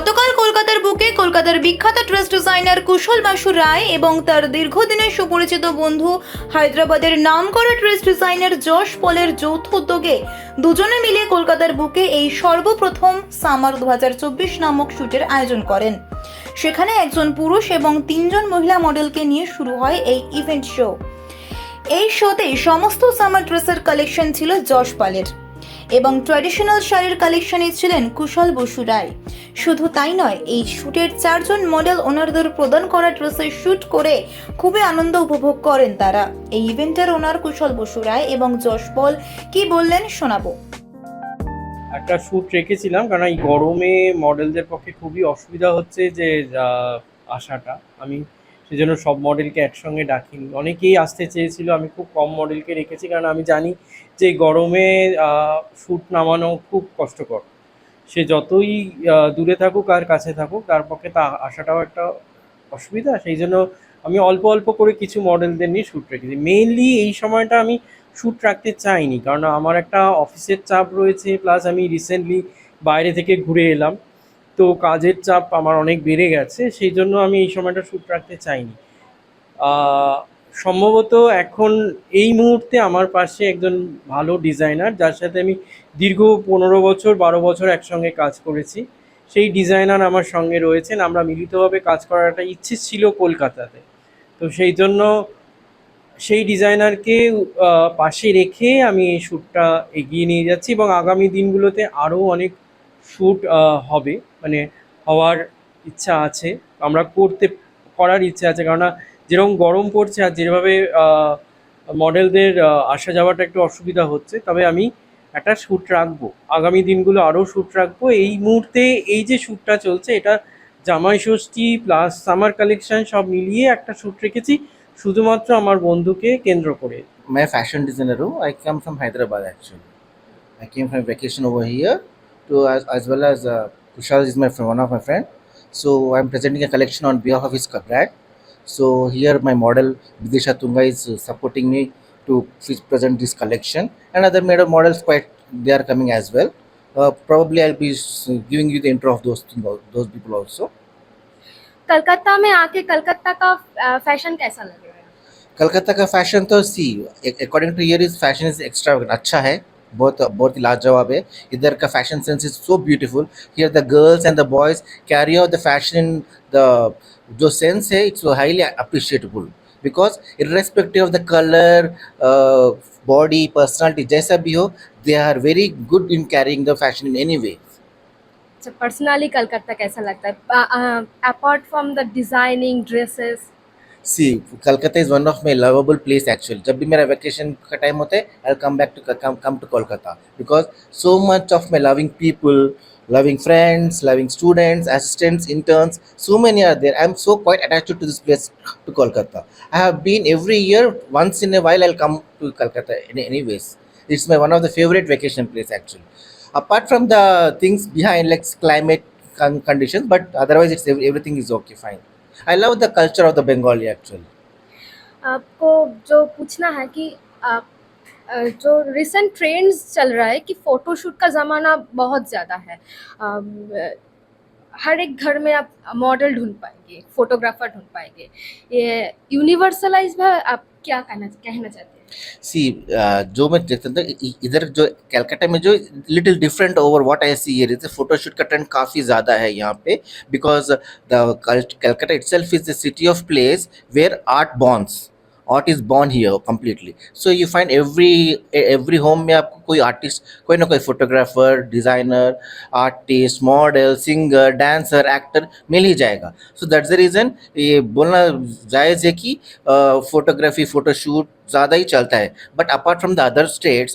গতকাল কলকাতার বুকে কলকাতার বিখ্যাত ড্রেস ডিজাইনার কুশল বাসু রায় এবং তার দীর্ঘদিনের সুপরিচিত বন্ধু হায়দ্রাবাদের নামকরা ড্রেস ডিজাইনার যশ পলের যৌথ উদ্যোগে দুজনে মিলে কলকাতার বুকে এই সর্বপ্রথম সামার দু হাজার চব্বিশ নামক শুটের আয়োজন করেন। সেখানে একজন পুরুষ এবং তিনজন মহিলা মডেলকে নিয়ে শুরু হয় এই ইভেন্ট শো। এই শোতে সমস্ত সামার ড্রেসের কালেকশন ছিল যশ পালের। এবং ট্র্যাডিশনাল শাড়ির কালেকশনে ছিলেন কুশল বসু রায়। শুধু তাই নয়, এই শ্যুটের চারজন মডেল ওনারদের প্রদান করা ড্রেসের শ্যুট করে খুবই আনন্দ উপভোগ করেন তারা। এই ইভেন্টের ওনার কুশল বসু রায় এবং যশ পল কি বললেন শোনাবো। একটা শ্যুট রেখেছিলাম, কারণ এই গরমে মডেলদের পক্ষে খুবই অসুবিধা হচ্ছে যে আসাটা। আমি সেজন্য সব মডেলকে একসঙ্গে ডাকিনি। অনেকেই আসতে চেয়েছিল, আমি খুব কম মডেলকে রেখেছি, কারণ আমি জানি যে গরমে শ্যুট নামানো খুব কষ্টকর। সে যতই দূরে থাকুক আর কাছে থাকুক, তার পক্ষে তা আসাটাও একটা অসুবিধা। সেই জন্য আমি অল্প অল্প করে কিছু মডেলদের নিয়ে শ্যুট রেখেছি। মেইনলি এই সময়টা আমি শ্যুট রাখতে চাইনি, কারণ আমার একটা অফিসের চাপ রয়েছে প্লাস আমি রিসেন্টলি বাইরে থেকে ঘুরে এলাম। তো কাজের চাপ আমার অনেক বেড়ে গেছে, সেই জন্য আমি এই সময়টা শ্যুট রাখতে চাইনি। সম্ভবত এখন এই মুহূর্তে আমার পাশে একজন ভালো ডিজাইনার, যার সাথে আমি দীর্ঘ পনেরো বছর, বারো বছর একসঙ্গে কাজ করেছি। সেই ডিজাইনার আমার সঙ্গে রয়েছেন, আমরা মিলিতভাবে কাজ করার একটা ইচ্ছে ছিল কলকাতাতে। তো সেই জন্য সেই ডিজাইনারকে পাশে রেখে আমি এই শ্যুটটা এগিয়ে নিয়ে যাচ্ছি এবং আগামী দিনগুলোতে আরও অনেক শ্যুট হবে। মানে হওয়ার ইচ্ছা আছে। আমরা করতে, করার ইচ্ছা আছে। কেননা যেরকম গরম পড়ছে আর যেভাবে মডেলদের আসা যাওয়াটা একটু অসুবিধা হচ্ছে, তবে আমি একটা শ্যুট রাখব। আগামী দিনগুলো আরও শ্যুট রাখব। এই মুহূর্তে এই যে শ্যুটটা চলছে, এটা জামাই ষষ্ঠী প্লাস সামার কালেকশন সব মিলিয়ে একটা শ্যুট রেখেছি, শুধুমাত্র আমার বন্ধুকে কেন্দ্র করে। My fashion ডিজাইনারও I come from Hyderabad actually I came from vacation over here to as well as uh, Kushal is my friend, one of my friend. So I'm presenting a collection on behalf of his brand. So here my model Vidisha Tunga is uh, supporting me to present this collection, and other made models quite they are coming as well. Uh, probably I'll be giving you the intro of those thing, those people also. Calcutta में आके कलकत्ता का fashion कैसा लग रहा है कलकत्ता का fashion तो see according to year is fashion is extra अच्छा है बहुत बहुत ही लाजवाब है इधर का fashion sense is so beautiful here the girls and the boys carry out the fashion in the जो सेंस है it's highly appreciable because irrespective of the color uh, body personality जैसा भी हो they are very good in carrying the fashion in any way अच्छा personally Calcutta कैसा लगता है apart from the designing dresses see Calcutta is one of my lovable place actually जब भी मेरा वेकेशन का टाइम होता है I come back to come come to Kolkata because so much of my loving people loving friends loving students assistants interns so many are there i'm so quite attached to this place to kolkata i have been every year once in a while i'll come to kolkata in anyways it's my one of the favorite vacation place actually apart from the things behind like climate con- conditions but otherwise it's ev- everything is okay fine I love the culture of the Bengali actually आपको जो पूछना है कि आप जो recent trends चल रहा है कि फोटोशूट का ज़माना बहुत ज़्यादा है। हर एक घर में आप मॉडल ढूंढ पाएँगे फोटोग्राफर ढूंढ पाएँगे। ये यूनिवर्सलाइज है आप क्या कहना कहना चाहते हैं? Uh, जो मैं देखता था इधर जो कलकत्ता में जो little different over what I see is photoshoot का ट्रेंड काफ़ी ज़्यादा है यहाँ पे because the Calcutta itself is the city of place where art borns art is born here completely so you find every every home में आपको कोई artist कोई ना कोई photographer designer artist model singer dancer actor मिल ही जाएगा। So that's the reason ये बोलना जायज़ है कि फोटोग्राफी फोटोशूट ज़्यादा ही चलता है। But apart from the other states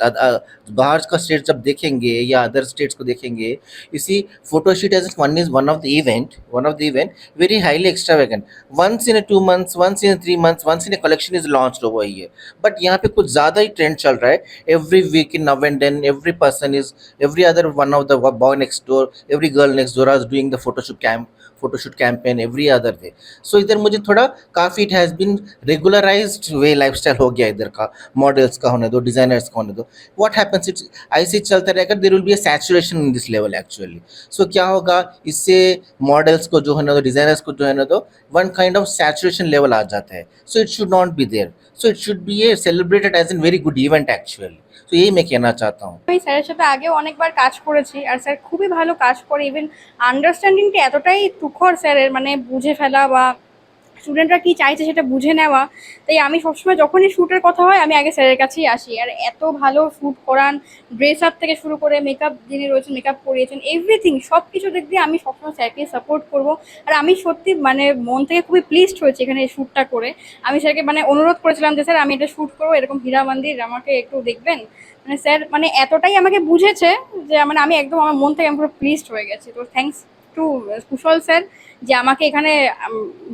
बाहर का स्टेट जब देखेंगे या अदर स्टेट्स को देखेंगे इसी photoshoot as one is one of the event one of the event very highly extra once in a two months, once in a three months, once in a collection is launched over here but यहाँ पे कुछ ज़्यादा ही trend चल रहा है। Every week in now and then every person is, every other one of the boy next door, every girl next door is doing the photoshoot camp photoshoot campaign every other day so इधर मुझे थोड़ा काफ़ी it has been regularised way lifestyle हो गया इधर का models का होने दो डिज़ाइनर्स का होने दो। व्हाट हैपेंस इट्स ऐसे चलता रहेगा there will be a saturation in this level actually so क्या होगा, इससे मॉडल्स को जो है ना तो डिज़ाइनर्स को जो है ना तो one kind of saturation level आ जाता है। So it should not be there so it should be a celebrated as an very good event actually तो यही मैं कहना चाहता हूँ আমি স্যারের সাথে আগেও অনেকবার কাজ করেছি আর স্যার খুবই ভালো কাজ করে ইভেন আন্ডারস্ট্যান্ডিংটা এতটাই তুখর স্যারের মানে বুঝে ফেলা বা স্টুডেন্টরা কি চাইছে সেটা বুঝে নেওয়া। তাই আমি সবসময় যখনই শ্যুটের কথা হয়, আমি আগে স্যারের কাছেই আসি। আর এত ভালো শ্যুট করান ড্রেস আপ থেকে শুরু করে মেকআপ যিনি রয়েছেন মেকআপ করিয়েছেন এভরিথিং সব কিছু দিক দিয়ে আমি সবসময় স্যারকে সাপোর্ট করব। আর আমি সত্যি মানে মন থেকে খুবই প্লিজড হয়েছি এখানে এই শ্যুটটা করে। আমি স্যারকে মানে অনুরোধ করেছিলাম যে, স্যার, আমি এটা শ্যুট করব, এরকম হীরা মন্দির, আমাকে একটু দেখবেন। মানে স্যার মানে এতটাই আমাকে বুঝেছে যে মানে আমি একদম আমার মন থেকে আমি পুরো প্লিজড হয়ে গেছি। তো থ্যাঙ্কস টু কুশল স্যার, যে আমাকে এখানে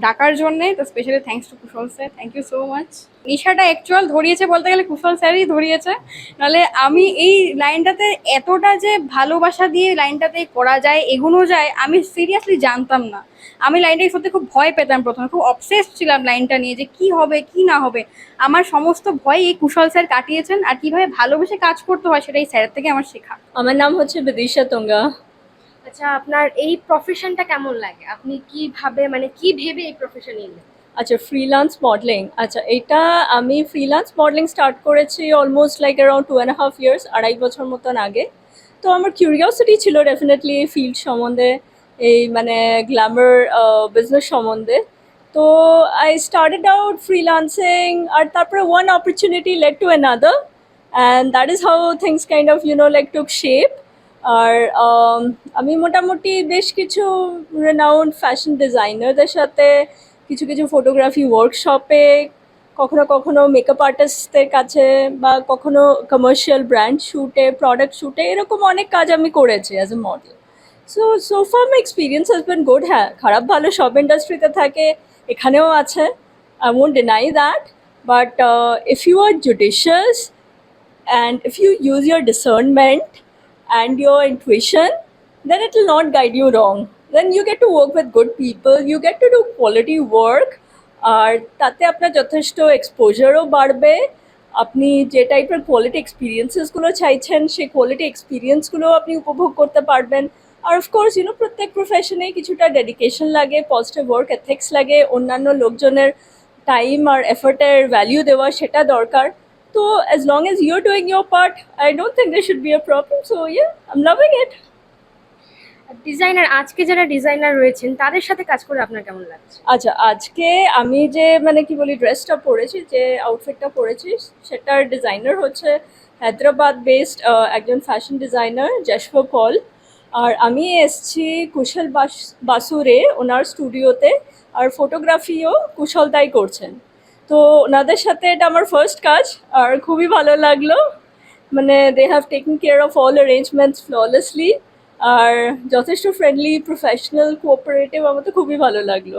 ডাকার জন্যে, তো specially thanks to Kushal sir thank you so much নিশাটা actual ধরিয়েছে বলতে গেলে কুশল স্যারই ধরিয়েছে। নাহলে আমি এই লাইনটাতে এতটা যে ভালোবাসা দিয়ে লাইনটাতে করা যায়, এগোনো যায়, আমি সিরিয়াসলি জানতাম না। আমি লাইনটাকে সত্যি খুব ভয় পেতাম প্রথমে, খুব অবসেস ছিলাম লাইনটা নিয়ে যে কি হবে, কি না হবে। আমার সমস্ত ভয় এই কুশল স্যার কাটিয়েছেন, আর কীভাবে ভালোবেসে কাজ করতে হয় সেটাই স্যারের থেকে আমার শেখা। আমার নাম হচ্ছে বিদিশা তুঙ্গা। আচ্ছা আপনার এই প্রফেশনটা কেমন লাগে? আপনি কীভাবে মানে কি ভেবে এই প্রফেশনে এলেন? আচ্ছা ফ্রিল্যান্স মডেলিং আচ্ছা এটা আমি ফ্রিল্যান্স মডেলিং স্টার্ট করেছি almost like around two and half years আড়াই বছর মতন আগে। তো আমার কিউরিয়াসিটি ছিল ডেফিনেটলি এই ফিল্ড সম্বন্ধে, এই মানে গ্ল্যামার বিজনেস সম্বন্ধে। তো আই স্টার্টেড আউট ফ্রিল্যান্সিং আর তারপরে one opportunity led to another and that is how things kind of you know like took shape R um, আমি মোটামুটি বেশ কিছু রেনাউন্ড ফ্যাশন ডিজাইনারদের সাথে কিছু কিছু ফটোগ্রাফি ওয়ার্কশপে কখনো কখনো মেকআপ আর্টিস্টদের কাছে বা কখনো কমার্শিয়াল ব্র্যান্ড শ্যুটে প্রোডাক্ট শ্যুটে এরকম অনেক কাজ আমি করেছি as a model so so far my experience has been good হ্যাঁ খারাপ ভালো সব ইন্ডাস্ট্রিতে থাকে এখানেও আছে I won't deny that but if you are judicious and if you use your discernment and your intuition, then it will not guide you wrong. Then you get to work with good people, you get to do quality work, আর তাতে আপনার যথেষ্ট এক্সপোজারও বাড়বে। আপনি যে টাইপের quality এক্সপিরিয়েন্সেসগুলো চাইছেন, সেই কোয়ালিটি এক্সপিরিয়েন্সগুলো আপনি উপভোগ করতে পারবেন। আর অফকোর্স ইউনো প্রত্যেক প্রফেশনে কিছুটা ডেডিকেশন লাগে পজিটিভ ওয়ার্ক এথিক্স লাগে, অন্যান্য লোকজনের টাইম আর এফর্টের ভ্যালিউ দেওয়া সেটা দরকার। তো as long as you're doing your part, I don't think there should be a problem. So yeah, I'm loving it. Designer আজকে যারা ডিজাইনার রয়েছেন তাদের সাথে কাজ করে আপনার কেমন লাগছে আচ্ছা আজকে আমি যে মানে কি বলি ড্রেসটা পরেছি যে আউটফিটটা পরেছি সেটার ডিজাইনার হচ্ছে হায়দ্রাবাদ বেসড একজন ফ্যাশন ডিজাইনার যশব পল আর আমি এসছি কুশল বাস বাসুরে ওনার স্টুডিওতে আর ফটোগ্রাফিও কুশলদাই করছেন তো ওনাদের সাথে এটা আমার ফার্স্ট কাজ, আর খুবই ভালো লাগল। মানে they have taken care of all arrangements flawlessly আর যথেষ্ট ফ্রেন্ডলি প্রফেশনাল কোঅপারেটিভ আমার তো খুবই ভালো লাগল।